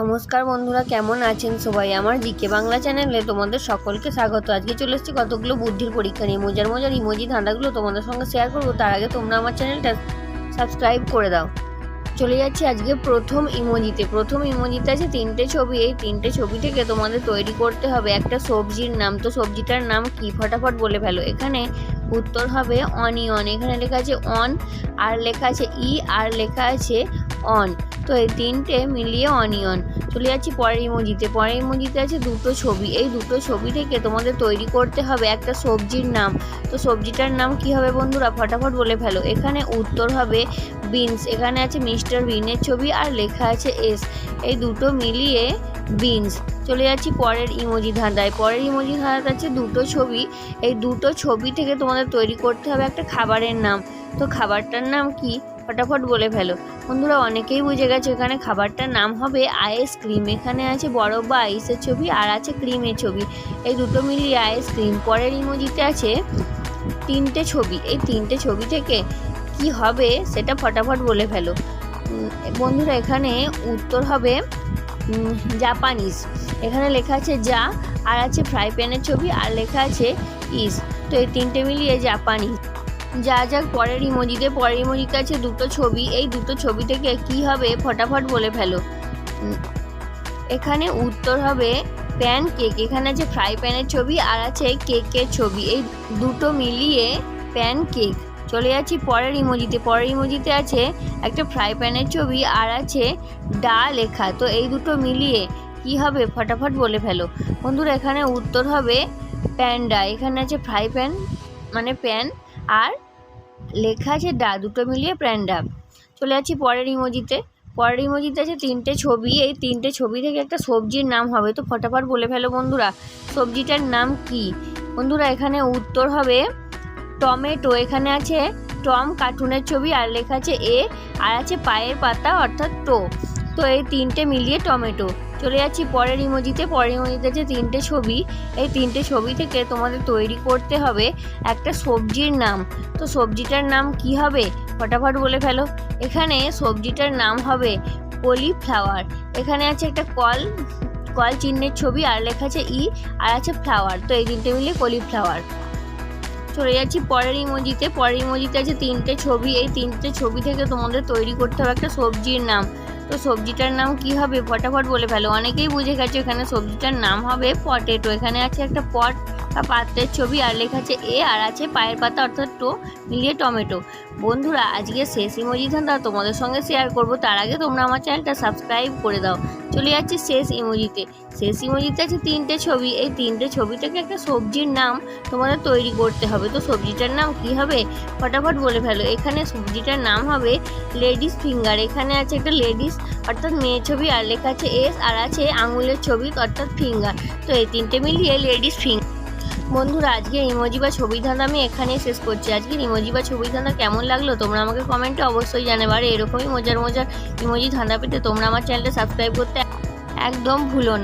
নমস্কার বন্ধুরা, কেমন আছেন সবাই? আমার জিকে বাংলা চ্যানেলে তোমাদের সকলকে স্বাগত। আজকে চলে এসেছি কতগুলো বুদ্ধির পরীক্ষা নিয়ে। মজার মজার ইমোজি ধাঁধাগুলো তোমাদের সঙ্গে শেয়ার করব। তার আগে তোমরা আমার চ্যানেলটা সাবস্ক্রাইব করে দাও। চলে যাচ্ছি আজকে প্রথম ইমোজিতে। প্রথম ইমোজিতে আছে তিনটে ছবি। এই তিনটে ছবি থেকে তোমাদের তৈরি করতে হবে একটা সবজির নাম। তো সবজিটার নাম কি? ফটাফট বলে ফেলো। এখানে উত্তর হবে অনিয়ন এখানে লেখা আছে অন আর লেখা আছে ই আর লেখা আছে অন তো এই তিনটে মিলিয়ে অনিয়ন চলে যাচ্ছি পরের ইমোজিতে পরের ইমোজিতে আছে দুটো ছবি। এই দুটো ছবি থেকে তোমাদের তৈরি করতে হবে একটা সবজির নাম। তো সবজিটার নাম কি হবে বন্ধুরা? ফটাফট বলে ফেলো। এখানে উত্তর হবে বিনস এখানে আছে মিস্টার বিনের ছবি আর লেখা আছে এস এই দুটো মিলিয়ে বিনস চলে যাচ্ছি পরের ইমোজি ধাঁধায়। পরের ইমোজি ধাঁধাতে আছে দুটো ছবি। এই দুটো ছবি থেকে তোমাদের তৈরি করতে হবে একটা খাবারের নাম। তো খাবারটার নাম কি? ফটাফট বলে ফেলো। বন্ধুরা অনেকেই বুঝে গেছে এখানে খাবারটার নাম হবে আইসক্রিম এখানে আছে বরফ বা আইসের ছবি আর আছে ক্রিমের ছবি। এই দুটো মিলিয়ে আইসক্রিম পরের ইমোজিতে আছে তিনটে ছবি। এই তিনটে ছবি থেকে কি হবে সেটা ফটাফট বলে ফেলো। বন্ধুরা এখানে উত্তর হবে উম, জাপানিজ এখানে লেখা আছে যা আর আছে ফ্রাই প্যানের ছবি আর লেখা আছে ইস তো এই তিনটে মিলিয়ে জাপানিজ যা যাক, পরের ইমোজিতে পরের ইমোজিতে আছে দুটো ছবি, এই দুটো ছবি থেকে কি হবে ফটাফট বলে ফেলো। এখানে উত্তর হবে প্যান কেক এখানে আছে ফ্রাই প্যানের ছবি আর আছে কেকের ছবি। এই দুটো মিলিয়ে প্যান কেক চলে যাচ্ছি পরের ইমোজিতে পরের ইমোজিতে আছে একটা ফ্রাই প্যানের ছবি আর আছে ডা লেখা। তো এই দুটো মিলিয়ে কি হবে ফটাফট বলে ফেলো। বন্ধুরা, এখানে উত্তর হবে প্যান্ডা এখানে আছে ফ্রাই প্যান মানে প্যান আর লেখা আছে ডা, দুটো মিলিয়ে প্যান্ডা চলে যাচ্ছি পরের ইমোজিতে। পরের ইমোজিতে আছে তিনটে ছবি। এই তিনটে ছবি থেকে একটা সবজির নাম হবে। তো ফটাফট বলে ফেলো বন্ধুরা, সবজিটার নাম কি? বন্ধুরা, এখানে উত্তর হবে টমেটো। এখানে আছে টম কার্টুনের ছবি, আর লেখা আছে এ, আর আছে পায়ের পাতা, অর্থাৎ টো। তো এই তিনটে মিলিয়ে টমেটো। চলে যাচ্ছি পরের ইমোজিতে পরের ইমোজিতে আছে তিনটে ছবি, এই তিনটে ছবি থেকে তোমাদের তৈরি করতে হবে একটা সবজির নাম। তো সবজিটার নাম কি হবে? ফটাফট বলে ফেলো। এখানে সবজিটার নাম হবে কলিফ্লাওয়ার। এখানে আছে একটা কল কল চিহ্নের ছবি, আর লেখা আছে ই, আর আছে ফ্লাওয়ার। তো এই তিনটে মিলিয়ে কলিফ্লাওয়ার। চলে যাচ্ছি পরের ইমোজিতে। পরের ইমোজিতে আছে তিনটে ছবি। এই তিনটে ছবি থেকে তোমাদের তৈরি করতে হবে একটা সবজির নাম। তো সবজিটার নাম কি হবে? ফটাফট বলে ফেলো। অনেকেই বুঝে গেছে এখানে সবজিটার নাম হবে পটেটো এখানে আছে একটা পট পাত্রের ছবি আর লেখা আছে এ আর আছে পায়ের পাতা অর্থাৎ টো, মিলিয়ে টমেটো। বন্ধুরা আজকে শেষ ইমোজি ধান্দা তোমাদের সঙ্গে শেয়ার করব। তার আগে তোমরা আমার চ্যানেলটা সাবস্ক্রাইব করে দাও। চলে যাচ্ছি শেষ ইমোজিতে। শেষ ইমোজিতে আছে তিনটে ছবি। এই তিনটে ছবিটাকে একটা সবজির নাম তোমাদের তৈরি করতে হবে। তো সবজিটার নাম কি হবে? ফটাফট বলে ফেলো। এখানে সবজিটার নাম হবে লেডিস ফিঙ্গার। এখানে আছে একটা লেডিস অর্থাৎ মেয়ে ছবি আর লেখা আছে এস আর আছে আঙুলের ছবি অর্থাৎ ফিঙ্গার। তো এই তিনটে মিলিয়ে লেডিস ফিঙ্গার। বন্ধুরা, আজকে ইমোজি বা ছবি ধাঁধা আমি এখানেই শেষ করছি। আজকের ইমোজি বা ছবি ধাঁধা কেমন লাগল তোমরা আমাকে কমেন্টে অবশ্যই জানাবে। আর এরকমই মজার মজার ইমোজি ধাঁধা পেতে তোমরা আমার চ্যানেলটা সাবস্ক্রাইব করতে একদম ভুলো না।